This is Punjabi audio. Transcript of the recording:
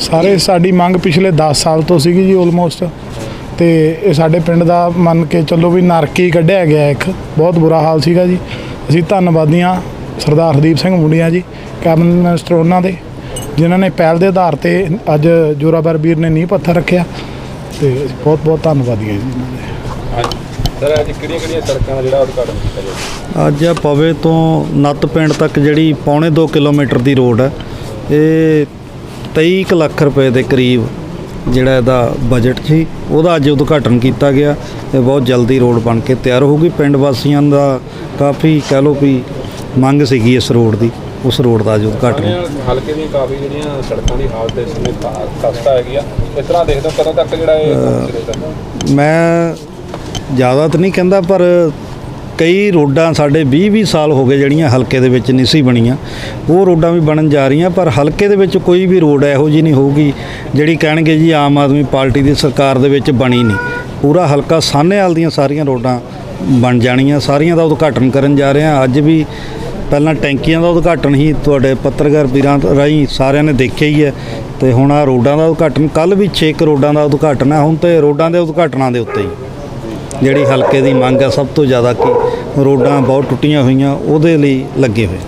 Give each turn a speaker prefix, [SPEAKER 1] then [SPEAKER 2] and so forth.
[SPEAKER 1] ਸਾਰੇ ਸਾਡੀ ਮੰਗ ਪਿਛਲੇ 10 ਸਾਲ ਤੋਂ ਸੀਗੀ ਜੀ ਆਲਮੋਸਟ ਤੇ ਇਹ ਸਾਡੇ ਪਿੰਡ ਦਾ ਮੰਨ ਕੇ ਚੱਲੋ ਵੀ ਨਰਕ ਕੱਢਿਆ ਗਿਆ ਇੱਕ। ਬਹੁਤ ਬੁਰਾ ਹਾਲ ਸੀਗਾ ਜੀ। ਅਸੀਂ ਧੰਨਵਾਦੀਆਂ ਸਰਦਾਰ ਹਰਦੀਪ ਸਿੰਘ ਮੁੰਡੀਆਂ ਜੀ ਕੈਬਨਿਟ ਮਿਨਿਸਟਰ ਉਹਨਾਂ ਦੇ ਜਿਨ੍ਹਾਂ ਨੇ ਪਹਿਲ ਦੇ ਆਧਾਰ ਤੇ ਅੱਜ ਜੋਰਾਵਰ ਵੀਰ ਨੇ ਨੀਂਹ ਪੱਥਰ ਰੱਖਿਆ। ਤੇ ਅਸੀਂ ਬਹੁਤ ਬਹੁਤ ਧੰਨਵਾਦੀ ਹਾਂ ਜੀ ਇਹਨਾਂ ਦੇ।
[SPEAKER 2] ਹਾਂਜੀ ਸਰ ਅੱਜ ਕਿਹੜੀਆਂ ਕਿਹੜੀਆਂ ਸੜਕਾਂ ਦਾ ਜਿਹੜਾ ਉਦਘਾਟਨ ਕੀਤਾ
[SPEAKER 3] ਅੱਜ ਆ ਪਵੇ ਤੋਂ ਨੱਤ ਪਿੰਡ ਤੱਕ ਜਿਹੜੀ ਪੌਣੇ 2 ਕਿਲੋਮੀਟਰ ਦੀ ਰੋਡ ਹੈ ਇਹ 23 ਕੁ ਲੱਖ ਰੁਪਏ ਦੇ ਕਰੀਬ ਜਿਹੜਾ ਇਹਦਾ ਬਜਟ ਸੀ ਉਹਦਾ ਅੱਜ ਉਦਘਾਟਨ ਕੀਤਾ ਗਿਆ ਤੇ ਬਹੁਤ ਜਲਦੀ ਰੋਡ ਬਣ ਕੇ ਤਿਆਰ ਹੋਊਗੀ। ਪਿੰਡ ਵਾਸੀਆਂ ਦਾ ਕਾਫੀ ਕਹਿ ਲਓ ਵੀ ਮੰਗ ਸੀਗੀ ਇਸ ਰੋਡ ਦੀ ਉਸ ਰੋਡ ਦਾ ਉਦਘਾਟਨ।
[SPEAKER 2] ਸਾਰੀਆਂ ਹਲਕੇ ਦੀਆਂ ਕਾਫੀ ਜਿਹੜੀਆਂ ਸੜਕਾਂ ਦੀ ਹਾਲਤ ਇਸ ਸਮੇਂ ਖਸਤਾ ਹੈਗੀ ਆ। ਇਸ ਤਰ੍ਹਾਂ ਦੇਖਦੇ ਕਦੋਂ ਤੱਕ ਜਿਹੜਾ ਇਹ
[SPEAKER 3] ਮੈਂ ਜ਼ਿਆਦਾ ਤਾਂ ਨਹੀਂ ਕਹਿੰਦਾ ਪਰ ਕਈ ਰੋਡਾਂ ਸਾਡੇ 20-20 ਸਾਲ ਹੋ ਗਏ ਜਿਹੜੀਆਂ ਹਲਕੇ ਦੇ ਵਿੱਚ ਨਹੀਂ ਸੀ ਬਣੀਆਂ। ਉਹ ਰੋਡਾਂ ਵੀ ਬਣਨ ਜਾ ਰਹੀਆਂ, ਪਰ ਹਲਕੇ ਦੇ ਵਿੱਚ ਕੋਈ ਵੀ ਰੋਡ ਇਹੋ ਜੀ ਨਹੀਂ ਹੋਊਗੀ ਜਿਹੜੀ ਕਹਿਣਗੇ ਜੀ ਆਮ ਆਦਮੀ ਪਾਰਟੀ ਦੀ ਸਰਕਾਰ ਦੇ ਵਿੱਚ ਬਣੀ ਨਹੀਂ। ਪੂਰਾ ਹਲਕਾ ਸਾਹਨੇਵਾਲ ਦੀਆਂ ਸਾਰੀਆਂ ਰੋਡਾਂ ਬਣ ਜਾਣੀਆਂ, ਸਾਰੀਆਂ ਦਾ ਉਦਘਾਟਨ ਕਰਨ ਜਾ ਰਹੇ ਹਾਂ। ਅੱਜ ਵੀ ਪਹਿਲਾਂ ਟੈਂਕੀਆਂ ਦਾ ਉਦਘਾਟਨ ਹੀ ਤੁਹਾਡੇ ਪੱਤਰਕਾਰ ਵੀਰਾਂ ਰਾਹੀਂ ਸਾਰਿਆਂ ਨੇ ਦੇਖਿਆ ਹੀ ਹੈ ਤੇ ਹੁਣ ਆ ਰੋਡਾਂ ਦਾ ਉਦਘਾਟਨ ਕੱਲ ਵੀ 6 ਰੋਡਾਂ ਦਾ ਉਦਘਾਟਨ ਹੈ, ਹੁਣ ਤੇ ਰੋਡਾਂ ਦੇ ਉਦਘਾਟਨਾਂ ਦੇ ਉੱਤੇ ਹੀ। ਜਿਹੜੀ ਹਲਕੇ ਦੀ ਮੰਗ ਆ, ਸਭ ਤੋਂ ਜ਼ਿਆਦਾ ਕਿ ਰੋਡਾਂ ਬਹੁਤ ਟੁੱਟੀਆਂ ਹੋਈਆਂ, ਉਹਦੇ ਲਈ ਲੱਗੇ ਹੋਏ।